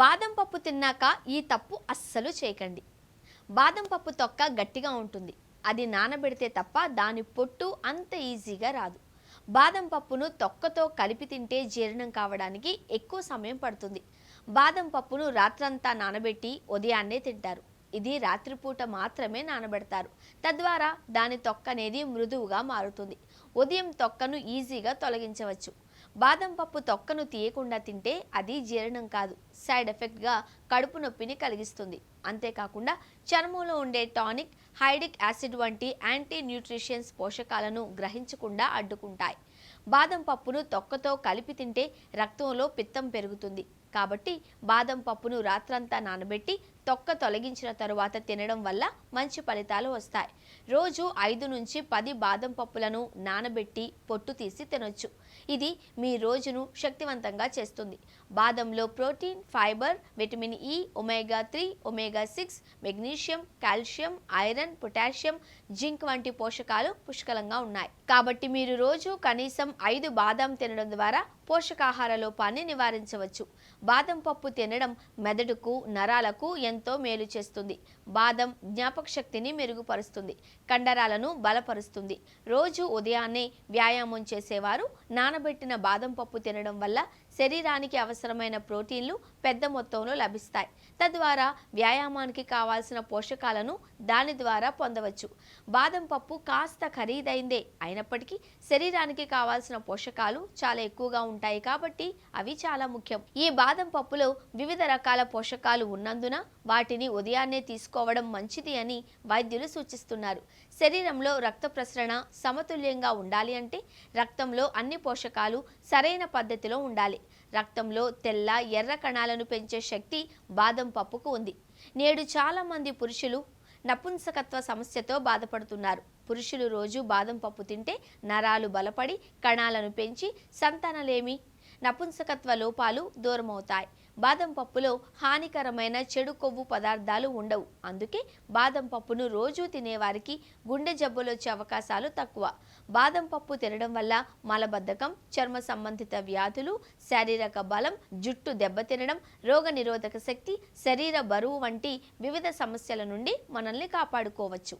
బాదం పప్పు తిన్నాక ఈ తప్పు అస్సలు చేయకండి. బాదం పప్పు తొక్క గట్టిగా ఉంటుంది. అది నానబెడితే తప్ప దాని పొట్టు అంత ఈజీగా రాదు. బాదం పప్పును తొక్కతో కలిపి తింటే జీర్ణం కావడానికి ఎక్కువ సమయం పడుతుంది. బాదం పప్పును రాత్రంతా నానబెట్టి ఉదయాన్నే తింటారు. ఇది రాత్రిపూట మాత్రమే నానబెడతారు. తద్వారా దాని తొక్క అనేది మృదువుగా మారుతుంది. ఉదయం తొక్కను ఈజీగా తొలగించవచ్చు. బాదం పప్పు తొక్కను తీయకుండా తింటే అది జీర్ణం కాదు. సైడ్ ఎఫెక్ట్గా కడుపు నొప్పిని కలిగిస్తుంది. అంతేకాకుండా చర్మంలో ఉండే టానిక్ హైడిక్ యాసిడ్ వంటి యాంటీ న్యూట్రిషన్స్ పోషకాలను గ్రహించకుండా అడ్డుకుంటాయి. బాదం పప్పును తొక్కతో కలిపి తింటే రక్తంలో పిత్తం పెరుగుతుంది. కాబట్టి బాదం పప్పును రాత్రంతా నానబెట్టి తొక్క తొలగించిన తరువాత తినడం వల్ల మంచి ఫలితాలు వస్తాయి. రోజు ఐదు నుంచి పది బాదం పప్పులను నానబెట్టి పొట్టు తీసి తినొచ్చు. ఇది మీ రోజును శక్తివంతంగా చేస్తుంది. బాదంలో protein fibre vitamin E omega three omega six magnesium calcium iron potassium zinc వంటి పోషకాలు పుష్కలంగా ఉన్నాయి. కాబట్టి మీరు రోజు కనీసం ఐదు బాదం తినడం ద్వారా పోషకాహార లోపాన్ని నివారించవచ్చు. బాదం పప్పు తినడం మెదడుకు నరాలకు ఎంతో మేలు చేస్తుంది. బాదం జ్ఞాపక శక్తిని మెరుగుపరుస్తుంది కండరాలను బలపరుస్తుంది. రోజు ఉదయాన్నే వ్యాయామం చేసేవారు నానబెట్టిన బాదం పప్పు తినడం వల్ల శరీరానికి అవసరమైన ప్రోటీన్లు పెద్ద మొత్తంలో లభిస్తాయి. తద్వారా వ్యాయామానికి కావాల్సిన పోషకాలను దాని ద్వారా పొందవచ్చు. బాదం పప్పు కాస్త ఖరీదైందే అయినప్పటికీ శరీరానికి కావాల్సిన పోషకాలు చాలా ఎక్కువగా ఉంటాయి కాబట్టి అవి చాలా ముఖ్యం. ఈ బాదం పప్పులో వివిధ రకాల పోషకాలు ఉన్నందున వాటిని ఉదయాన్నే తీసుకోవడం మంచిది అని వైద్యులు సూచిస్తున్నారు. శరీరంలో రక్త ప్రసరణ సమతుల్యంగా ఉండాలి అంటే రక్తంలో అన్ని పోషకాలు సరైన పద్ధతిలో ఉండాలి. రక్తంలో తెల్ల ఎర్ర కణాలను పెంచే శక్తి బాదం పప్పుకు ఉంది. నేడు చాలా మంది పురుషులు నపుంసకత్వ సమస్యతో బాధపడుతున్నారు. పురుషులు రోజు బాదం పప్పు తింటే నరాలు బలపడి కణాలను పెంచి సంతానలేమి నపుంసకత్వ లోపాలు దూరమవుతాయి. బాదం పప్పులో హానికరమైన చెడు కొవ్వు పదార్థాలు ఉండవు. అందుకే బాదం పప్పును రోజూ తినేవారికి గుండె జబ్బులు వచ్చే అవకాశాలు తక్కువ. బాదం పప్పు తినడం వల్ల మలబద్ధకం చర్మ సంబంధిత వ్యాధులు శారీరక బలం జుట్టు దెబ్బతినడం రోగ నిరోధక శక్తి శరీర బరువు వంటి వివిధ సమస్యల నుండి మనల్ని కాపాడుకోవచ్చు.